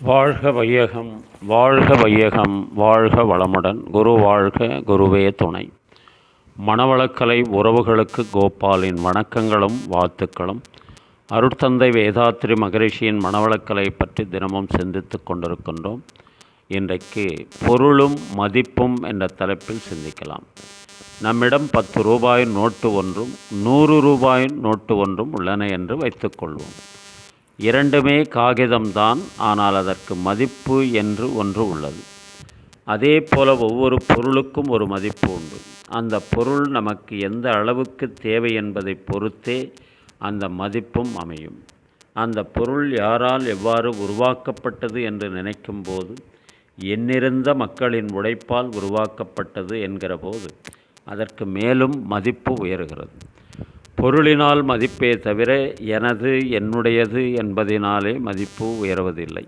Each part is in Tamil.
வாழ்க வையகம் வாழ்க வையகம் வாழ்க வளமுடன். குரு வாழ்க குருவே துணை. மணவளக்கலை உறவுகளுக்கு கோபாலின் வணக்கங்களும் வாழ்த்துக்களும். அருட்தந்தை வேதாத்ரி மகரிஷியின் மணவளக்கலை பற்றி தினமும் சிந்தித்து கொண்டிருக்கின்றோம். இன்றைக்கு பொருளும் மதிப்பும் என்ற தலைப்பில் சிந்திக்கலாம். நம்மிடம் பத்து ரூபாய் நோட்டு ஒன்றும் நூறு ரூபாய் நோட்டு ஒன்றும் உள்ளன என்று வைத்துக்கொள்வோம் இரண்டுமே காகிதம்தான் ஆனால் அதற்கு மதிப்பு என்று ஒன்று உள்ளது. அதே போல ஒவ்வொரு பொருளுக்கும் ஒரு மதிப்பு உண்டு. அந்த பொருள் நமக்கு எந்த அளவுக்கு தேவை என்பதை பொறுத்தே அந்த மதிப்பும் அமையும். அந்த பொருள் யாரால் எவ்வாறு உருவாக்கப்பட்டது என்று நினைக்கும்போது எண்ணிருந்த மக்களின் உழைப்பால் உருவாக்கப்பட்டது என்கிற போது அதற்கு மேலும் மதிப்பு உயர்கிறது. பொருளினால் மதிப்பே தவிர எனது என்னுடையது என்பதினாலே மதிப்பு உயர்வதில்லை.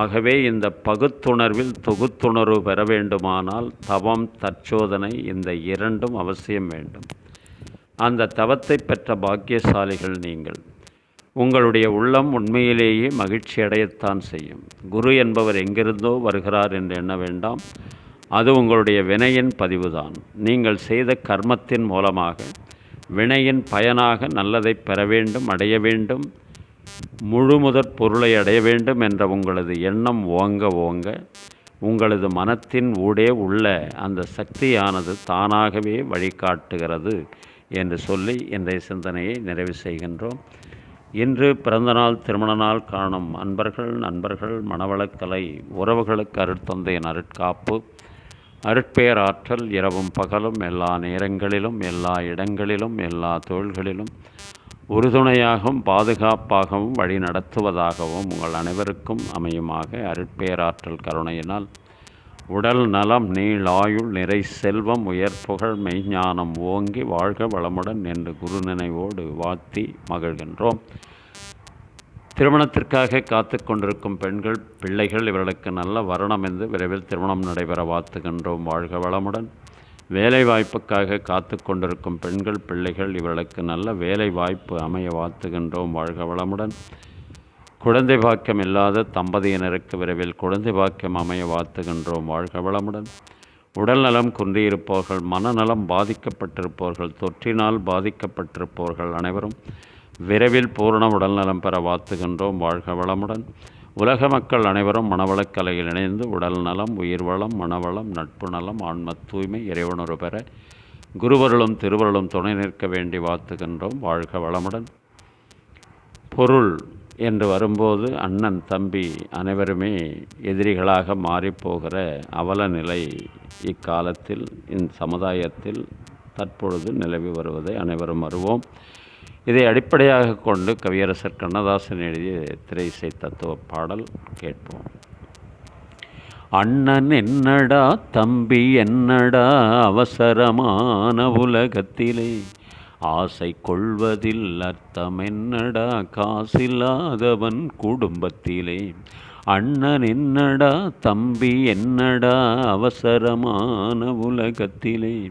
ஆகவே இந்த பகுத்துணர்வில் தொகுத்துணர்வு பெற வேண்டுமானால் தவம் தற்சோதனை இந்த இரண்டும் அவசியம் வேண்டும். அந்த தவத்தை பெற்ற பாக்கியசாலிகள் நீங்கள். உங்களுடைய உள்ளம் உண்மையிலேயே மகிழ்ச்சி அடையத்தான் செய்யும். குரு என்பவர் எங்கிருந்தோ வருகிறார் என்று எண்ண வேண்டாம். அது உங்களுடைய வினையின் பதிவுதான். நீங்கள் செய்த கர்மத்தின் மூலமாக வினையின் பயனாக நல்லதை பெற வேண்டும் அடைய வேண்டும் முழு முதற் பொருளை அடைய வேண்டும் என்ற உங்களது எண்ணம் ஓங்க ஓங்க உங்களது மனத்தின் ஊடே உள்ள அந்த சக்தியானது தானாகவே வழிகாட்டுகிறது என்று சொல்லி இன்றைய சிந்தனையை நிறைவு செய்கின்றோம். இன்று பிறந்தநாள் திருமண நாள் காணும் அன்பர்கள் நண்பர்கள் மணவளக்கலை உறவுகளுக்கு அருட்தந்தையின் அருட்காப்பு அருட்பேராற்றல் இரவும் பகலும் எல்லா நேரங்களிலும் எல்லா இடங்களிலும் எல்லா தொழில்களிலும் உறுதுணையாகவும் பாதுகாப்பாகவும் வழி நடத்துவதாகவும் உங்கள் அனைவருக்கும் அமையுமாக அருட்பேராற்றல் கருணையினால். உடல் நலம் நீளாயுள் நிறை செல்வம் உயர் புகழ் மெய்ஞானம் ஓங்கி வாழ்க வளமுடன் என்று குரு நினைவோடு வாழ்த்தி மகிழ்கின்றோம். திருமணத்திற்காக காத்து கொண்டிருக்கும் பெண்கள் பிள்ளைகள் இவர்களுக்கு நல்ல வரணம் என்று விரைவில் திருமணம் நடைபெற வாழ்த்துகின்றோம். வாழ்க வளமுடன். வேலை வாய்ப்புக்காக காத்து கொண்டிருக்கும் பெண்கள் பிள்ளைகள் இவர்களுக்கு நல்ல வேலை வாய்ப்பு அமைய வாழ்த்துகின்றோம். வாழ்க வளமுடன். குழந்தை பாக்கியம் இல்லாத தம்பதியினருக்கு விரைவில் குழந்தை பாக்கியம் அமைய வாழ்த்துகின்றோம். வாழ்க வளமுடன். உடல் நலம் குன்றியிருப்பவர்கள் மனநலம் பாதிக்கப்பட்டிருப்பவர்கள் தொற்றினால் பாதிக்கப்பட்டிருப்பவர்கள் அனைவரும் விரைவில் பூரண உடல்நலம் பெற வாழ்த்துகின்றோம். வாழ்க வளமுடன். உலக மக்கள் அனைவரும் மனவளக்கலையில் இணைந்து உடல் நலம் உயிர் வளம் மனவளம் நட்பு நலம் ஆன்ம தூய்மை இறைவனொரு பெற குருவருளும் திருவருளும் துணை நிற்க வேண்டி வாழ்த்துகின்றோம். வாழ்க வளமுடன். பொருள் என்று வரும்போது அண்ணன் தம்பி அனைவருமே எதிரிகளாக மாறிப்போகிற அவல நிலை இக்காலத்தில் இந்த சமுதாயத்தில் தற்பொழுது நிலவி வருவதை அனைவரும் வருவோம் இதை அடிப்படையாக கொண்டு கவியரசர் கண்ணதாசன் எழுதிய திரை இசை தத்துவ பாடல் கேட்போம். அண்ணன் என்னடா தம்பி என்னடா அவசரமான உலகத்திலே? ஆசை கொள்வதில் அர்த்தம் என்னடா காசில்லாதவன் குடும்பத்திலே? அண்ணன் என்னடா தம்பி என்னடா அவசரமான உலகத்திலே?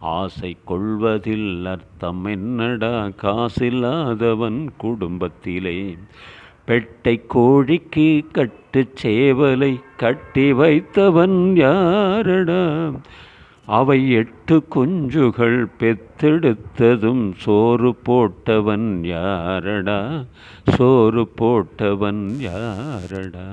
ஆசை கொள்வதில் அர்த்தம் என்னடா காசில்லாதவன் குடும்பத்திலே. பெட்டை கோழிக்கு கட்டு சேவலை கட்டி வைத்தவன் யாரடா? அவை எட்டு குஞ்சுகள் பெத்தெடுத்ததும் சோறு போட்டவன் யாரடா? சோறு போட்டவன் யாரடா?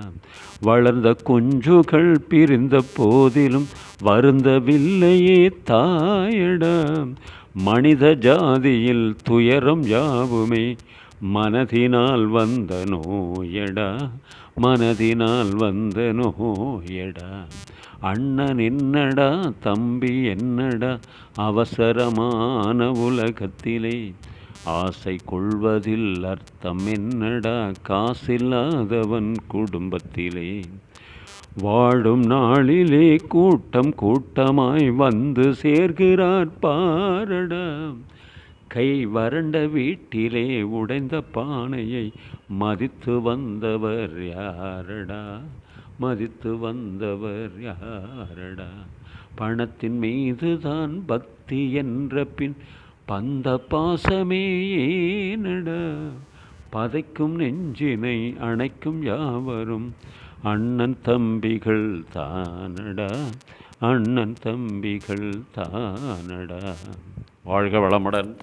வளர்ந்த குஞ்சுகள் பிரிந்த போதிலும் வருந்தவில்லையே தாயடா. மனித ஜாதியில் துயரம் யாவுமே? மனதினால் வந்த நோயடா மனதினால் வந்த நோயடா. அண்ணன் என்னடா தம்பி என்னடா அவசரமான உலகத்திலே. ஆசை கொள்வதில் அர்த்தம் என்னடா காசில்லாதவன் குடும்பத்திலே. வாழும் நாளிலே கூட்டம் கூட்டமாய் வந்து சேர்கிறார் பாரடா. கை வறண்ட வீட்டிலே உடைந்த பானையை மதித்து வந்தவர் யாரடா? மதித்து வந்தவர் யாரடா? பணத்தின் மீதுதான் பக்தி என்ற பின் பந்த பாசமே ஏனடா? பதைக்கும் நெஞ்சினை அணைக்கும் யாவரும் அண்ணன் தம்பிகள் தானடா? அண்ணன் தம்பிகள் தானடா? வாழ்க வளமுடன்.